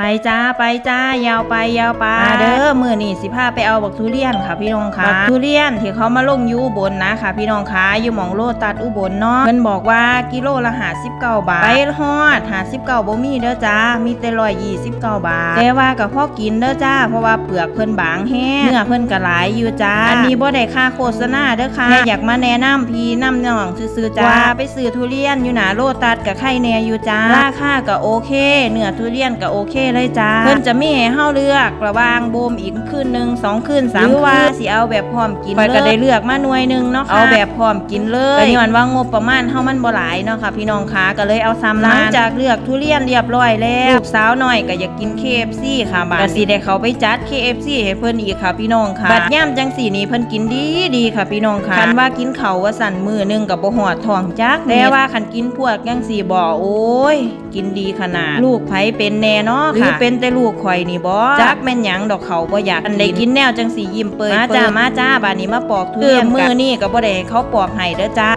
ไปจ้าไปจ้ายาวไปยาวไปมาเด้อมือนี่สิพาไปเอาบักทุเรียนค่ะพี่น้องค่ะบักทุเรียนที่เขามาลงอยูอุบนนะค่ะ พี่น้องค่ะอยู่หมองโลตัดอุบลเนาะเพิ่นบอกว่ากิโลละหาสิบเก้าบาทไปฮอดหาสิบเก้าบ่มีเด้อจ้ามีแต่ร้อยยี่สิบเก้าบาทแต่ว่ากับพ่อกินเด้อจ้า เพราะว่าเปลือกเพิ่นบางแห้งเนื้อเพิ่นก็หลายอยู่จ้าอันนี้บ่ได้ค่าโฆษณาเด้อค่ะแค่อยากมาแนะนำพี่น้ำน้องซื่อๆจ้าว่าไปซื้อทุเรียนอยู่หนาโลตัดกับไข่แหน่อยู่จ้าราคาก็โอเคเนื้อทุเรียนก็โอเคเลยจ้าเพิ่นจะมีให้เฮาเลือกระหว่างโบมอีกคืนหนึงสองคืนสามหรือว่าสิเอาแบบพร้อมกินเลยก็ได้เลือกมาหน่วยหนึงเนาะค่ะเอาแบบพร้อมกินเลยก็ย้อนว่างบประมาณเฮามันบ่หลายเนาะค่ะพี่น้องคะก็เลยเอาซ้ำหลังจากเลือกทุเรียนเรียบร้อยแล้วลูกสาวน้อยก็อยากกิน KFC ค่ะบาดก็สิได้เขาไปจัด KFC ให้เพิ่นอีกค่ะพี่น้องค่ะบัดย่ำจังสี่นี้เพิ่นกินดีดีค่ะพี่น้องค่ะคันว่ากินเขาวว่าสั่นมือหนึงกับบ่หอดท้องจักแต่ว่าคันกินพวกจังสี่บ่โอ้ย กินดีขนาด ลูกไผเป็นแน่เนาะหรือเป็นแต่ลูกข่อยนี่บ่จักแม่นหยังดอกเขาบ่อยากอันใดกินแนวจังสี่ยิ้มเปิดมาจ้ามาจ้าบาดนี้มาปอกทุเรียนมือนี่ก็บ่ได้ให้เขาปอกให้เด้อจ้า